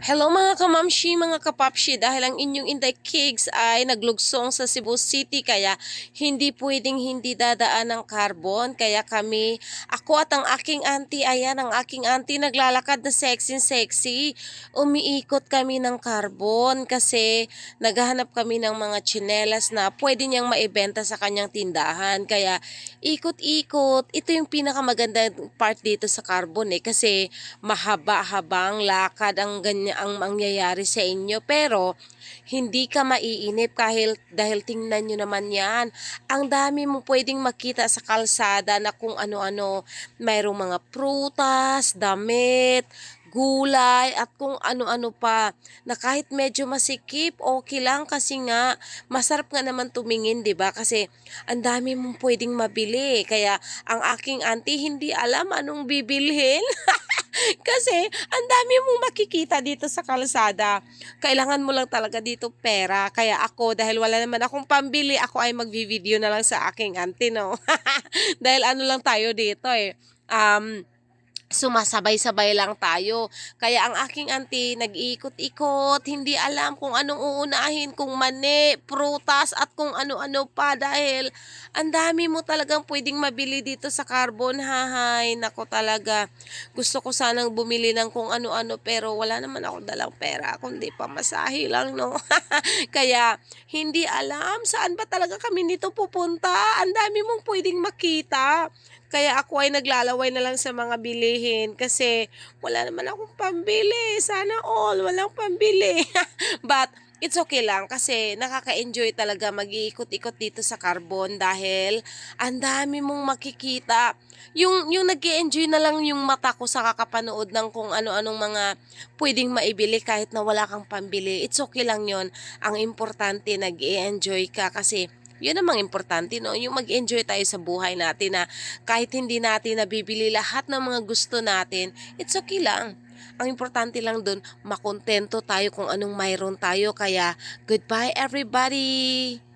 Hello mga kamamshi, mga kapapshi, dahil ang inyong Inday Kigs ay naglugsong sa Cebu City kaya hindi pwedeng hindi dadaan ng carbon. Kaya kami, ako at ang aking auntie, ayan ang aking auntie naglalakad na sexy sexy. Umiikot kami ng carbon kasi naghahanap kami ng mga tsinelas na pwede niyang maibenta sa kanyang tindahan. Kaya ikot-ikot, ito yung pinakamagandang part dito sa carbon eh kasi mahaba-habang lakad ang ganyan ang mangyayari sa inyo pero hindi ka maiinip kahit dahil tingnan nyo naman yan. Ang dami mo pwedeng makita sa kalsada na kung ano-ano. Mayroong mga prutas, damit, gulay at kung ano-ano pa na kahit medyo masikip okay lang kasi nga masarap nga naman tumingin 'di ba kasi ang dami mong pwedeng mabili kaya ang aking auntie hindi alam anong bibilhin Kasi ang dami mong makikita dito sa kalsada. Kailangan mo lang talaga dito pera. Kaya ako, dahil wala naman akong pambili, ako ay magvi-video na lang sa aking auntie, no? dahil ano lang tayo dito eh. Um, sumasabay-sabay lang tayo. Kaya ang aking auntie nag-ikot-ikot, hindi alam kung anong uunahin, kung mani, prutas at kung ano-ano pa dahil ang dami mo talagang pwedeng mabili dito sa carbon hahay. Nako talaga, gusto ko sanang bumili ng kung ano-ano pero wala naman ako dalang pera kundi pamasahe lang no. Kaya hindi alam saan ba talaga kami nito pupunta. Ang dami mong pwedeng makita. Kaya ako ay naglalaway na lang sa mga bilihin kasi wala naman akong pambili. Sana all, walang pambili. But it's okay lang kasi nakaka-enjoy talaga mag-iikot-ikot dito sa carbon dahil ang dami mong makikita. Yung, yung nag enjoy na lang yung mata ko sa kakapanood ng kung ano-anong mga pwedeng maibili kahit na wala kang pambili. It's okay lang yon Ang importante nag enjoy ka kasi yun namang importante, no? Yung mag-enjoy tayo sa buhay natin na kahit hindi natin nabibili lahat ng mga gusto natin, it's okay lang. Ang importante lang dun, makontento tayo kung anong mayroon tayo. Kaya, goodbye everybody!